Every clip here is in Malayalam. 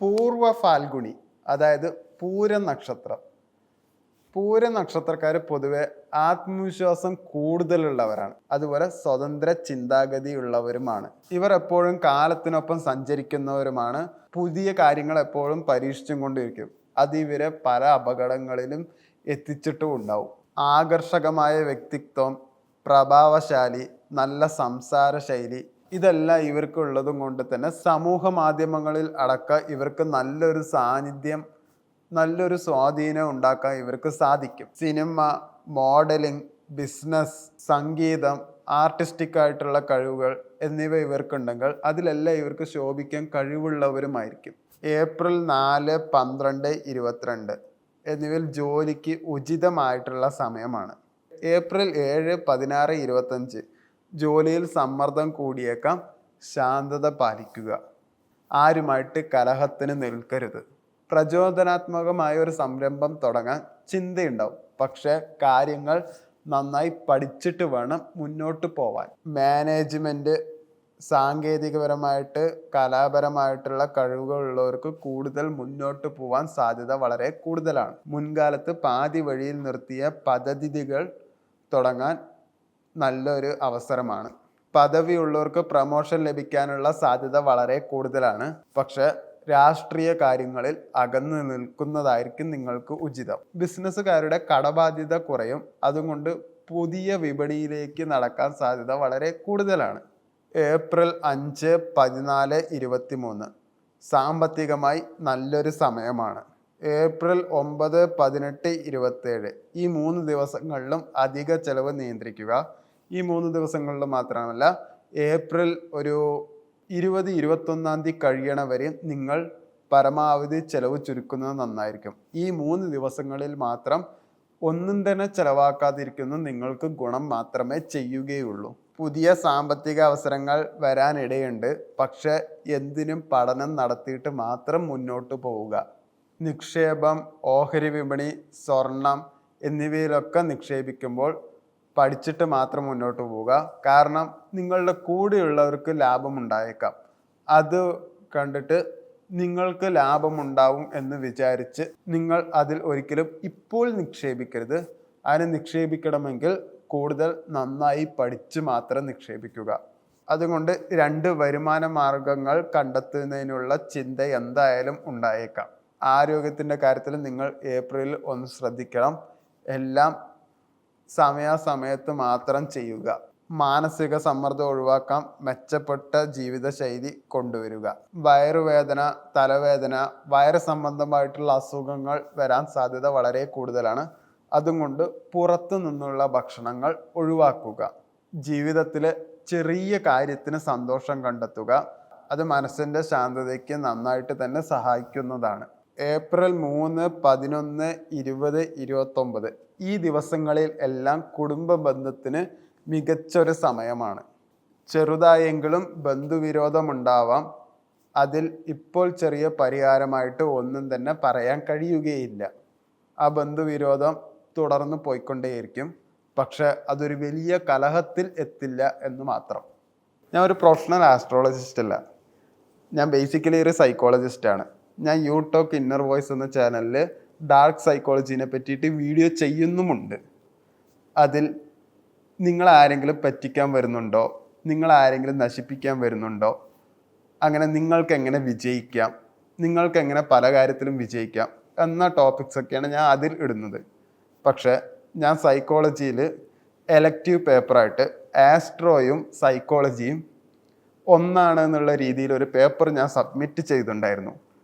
പൂർവ ഫാൽഗുണി അതായത് പൂര നക്ഷത്രം പൂര നക്ഷത്രക്കാർ പൊതുവെ ആത്മവിശ്വാസം കൂടുതലുള്ളവരാണ്. അതുപോലെ സ്വതന്ത്ര ചിന്താഗതിയുള്ളവരുമാണ്. ഇവർ എപ്പോഴും കാലത്തിനൊപ്പം സഞ്ചരിക്കുന്നവരുമാണ്. പുതിയ കാര്യങ്ങൾ എപ്പോഴും പരീക്ഷിച്ചും കൊണ്ടിരിക്കും. അത് ഇവരെ പല അപകടങ്ങളിലും എത്തിച്ചിട്ടും ഉണ്ടാവും. ആകർഷകമായ വ്യക്തിത്വം പ്രഭാവശാലി നല്ല സംസാര ശൈലി ഇതെല്ലാം ഇവർക്കുള്ളതും കൊണ്ട് തന്നെ സമൂഹ മാധ്യമങ്ങളിൽ അടക്ക ഇവർക്ക് നല്ലൊരു സാന്നിധ്യം നല്ലൊരു സ്വാധീനം ഉണ്ടാക്കാൻ ഇവർക്ക് സാധിക്കും. സിനിമ മോഡലിംഗ് ബിസിനസ് സംഗീതം ആർട്ടിസ്റ്റിക് ആയിട്ടുള്ള കഴിവുകൾ എന്നിവ ഇവർക്കുണ്ടെങ്കിൽ അതിലെല്ലാം ഇവർക്ക് ശോഭിക്കാൻ കഴിവുള്ളവരുമായിരിക്കും. ഏപ്രിൽ നാല് പന്ത്രണ്ട് ഇരുപത്തിരണ്ട് എന്നിവയിൽ ജോലിക്ക് ഉചിതമായിട്ടുള്ള സമയമാണ്. ഏപ്രിൽ ഏഴ് പതിനാറ് ഇരുപത്തഞ്ച് ജോലിയിൽ സമ്മർദ്ദം കൂടിയേക്കാം ശാന്തത പാലിക്കുക. ആരുമായിട്ട് കലഹത്തിന് നിൽക്കരുത്. പ്രചോദനാത്മകമായ ഒരു സംരംഭം തുടങ്ങാൻ ചിന്തയുണ്ടാവും. പക്ഷേ കാര്യങ്ങൾ നന്നായി പഠിച്ചിട്ട് വേണം മുന്നോട്ട് പോവാൻ. മാനേജ്മെന്റ് സാങ്കേതികപരമായിട്ട് കലാപരമായിട്ടുള്ള കഴിവുകളുള്ളവർക്ക് കൂടുതൽ മുന്നോട്ട് പോവാൻ സാധ്യത വളരെ കൂടുതലാണ്. മുൻകാലത്ത് പാതി വഴിയിൽ നിർത്തിയ പദ്ധതികൾ തുടങ്ങാൻ നല്ലൊരു അവസരമാണ്. പദവിയുള്ളവർക്ക് പ്രമോഷൻ ലഭിക്കാനുള്ള സാധ്യത വളരെ കൂടുതലാണ്. പക്ഷെ രാഷ്ട്രീയ കാര്യങ്ങളിൽ അകന്നു നിൽക്കുന്നതായിരിക്കും നിങ്ങൾക്ക് ഉചിതം. ബിസിനസ്സുകാരുടെ കടബാധ്യത കുറയും. അതുകൊണ്ട് പുതിയ വിപണിയിലേക്ക് നടക്കാൻ സാധ്യത വളരെ കൂടുതലാണ്. ഏപ്രിൽ അഞ്ച് പതിനാല് ഇരുപത്തി മൂന്ന് സാമ്പത്തികമായി നല്ലൊരു സമയമാണ്. ഏപ്രിൽ ഒമ്പത് പതിനെട്ട് ഇരുപത്തേഴ്. ഈ മൂന്ന് ദിവസങ്ങളിലും അധിക ചെലവ് നിയന്ത്രിക്കുക. ഈ മൂന്ന് ദിവസങ്ങളിൽ മാത്രമല്ല ഏപ്രിൽ ഒരു ഇരുപത് ഇരുപത്തൊന്നാം തീയതി കഴിയണ വരെ നിങ്ങൾ പരമാവധി ചെലവ് ചുരുക്കുന്നത് നന്നായിരിക്കും. ഈ മൂന്ന് ദിവസങ്ങളിൽ മാത്രം ഒന്നും തന്നെ ചെലവാക്കാതിരിക്കുന്ന നിങ്ങൾക്ക് ഗുണം മാത്രമേ ചെയ്യുകയുള്ളൂ. പുതിയ സാമ്പത്തിക അവസരങ്ങൾ വരാനിടയുണ്ട് പക്ഷെ എന്തിനും പഠനം നടത്തിയിട്ട് മാത്രം മുന്നോട്ട് പോവുക. നിക്ഷേപം ഓഹരി വിപണി സ്വർണം എന്നിവയിലൊക്കെ നിക്ഷേപിക്കുമ്പോൾ പഠിച്ചിട്ട് മാത്രം മുന്നോട്ട് പോവുക. കാരണം നിങ്ങളുടെ കൂടെയുള്ളവർക്ക് ലാഭം ഉണ്ടായേക്കാം. അത് കണ്ടിട്ട് നിങ്ങൾക്ക് ലാഭമുണ്ടാവും എന്ന് വിചാരിച്ച് നിങ്ങൾ അതിൽ ഒരിക്കലും ഇപ്പോൾ നിക്ഷേപിക്കരുത്. അതിന് നിക്ഷേപിക്കണമെങ്കിൽ കൂടുതൽ നന്നായി പഠിച്ച് മാത്രം നിക്ഷേപിക്കുക. അതുകൊണ്ട് രണ്ട് വരുമാന മാർഗങ്ങൾ കണ്ടെത്തുന്നതിനുള്ള ചിന്ത എന്തായാലും ഉണ്ടായേക്കാം. ആരോഗ്യത്തിന്റെ കാര്യത്തിൽ നിങ്ങൾ ഏപ്രിലിൽ ഒന്ന് ശ്രദ്ധിക്കണം. എല്ലാം സമയാസമയത്ത് മാത്രം ചെയ്യുക. മാനസിക സമ്മർദ്ദം ഒഴിവാക്കാൻ മെച്ചപ്പെട്ട ജീവിതശൈലി കൊണ്ടുവരിക. വയറുവേദന തലവേദന വയറ് സംബന്ധമായിട്ടുള്ള അസുഖങ്ങൾ വരാൻ സാധ്യത വളരെ കൂടുതലാണ്. അതുകൊണ്ട് പുറത്തു നിന്നുള്ള ഭക്ഷണങ്ങൾ ഒഴിവാക്കുക. ജീവിതത്തിലെ ചെറിയ കാര്യത്തിന് സന്തോഷം കണ്ടെത്തുക. അത് മനസ്സിന്റെ ശാന്തതയ്ക്ക് നന്നായിട്ട് തന്നെ സഹായിക്കുന്നതാണ്. ഏപ്രിൽ മൂന്ന് പതിനൊന്ന് ഇരുപത് ഇരുപത്തൊമ്പത്. ഈ ദിവസങ്ങളിൽ എല്ലാം കുടുംബ ബന്ധത്തിന് മികച്ചൊരു സമയമാണ്. ചെറുതായെങ്കിലും ബന്ധുവിരോധമുണ്ടാവാം. അതിൽ ഇപ്പോൾ ചെറിയ പരിഹാരമായിട്ട് ഒന്നും തന്നെ പറയാൻ കഴിയുകയില്ല. ആ ബന്ധുവിരോധം തുടർന്ന് പോയിക്കൊണ്ടേയിരിക്കും. പക്ഷെ അതൊരു വലിയ കലഹത്തിൽ എത്തില്ല എന്ന് മാത്രം. ഞാൻ ഒരു പ്രൊഫഷണൽ ആസ്ട്രോളജിസ്റ്റ് അല്ല. ഞാൻ ബേസിക്കലി ഒരു സൈക്കോളജിസ്റ്റ് ഞാൻ യൂടോക്ക് ഇന്നർ വോയിസ് എന്ന ചാനലിൽ ഡാർക്ക് സൈക്കോളജീനെ പറ്റിയിട്ട് വീഡിയോ ചെയ്യുന്നുമുണ്ട്. അതിൽ നിങ്ങൾ ആരെങ്കിലും പറ്റിക്കാൻ വരുന്നുണ്ടോ? നിങ്ങൾ ആരെങ്കിലും നശിപ്പിക്കാൻ വരുന്നുണ്ടോ? അങ്ങനെ നിങ്ങൾക്ക് എങ്ങനെ വിജയിക്കാം? നിങ്ങൾക്ക് എങ്ങനെ പല കാര്യത്തിലും വിജയിക്കാം? എന്ന ടോപ്പിക്സ് ഒക്കെയാണ് ഞാൻ അതിൽ ഇടുന്നത്. പക്ഷേ ഞാൻ സൈക്കോളജിയിൽ എലക്റ്റീവ് പേപ്പറായിട്ട് ആസ്ട്രോയും സൈക്കോളജിയും ഒന്നാണ് എന്നുള്ള രീതിയിൽ ഒരു പേപ്പർ ഞാൻ സബ്മിറ്റ് ചെയ്തിട്ടുണ്ടായിരുന്നു.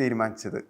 തീരുമാനിച്ചത്.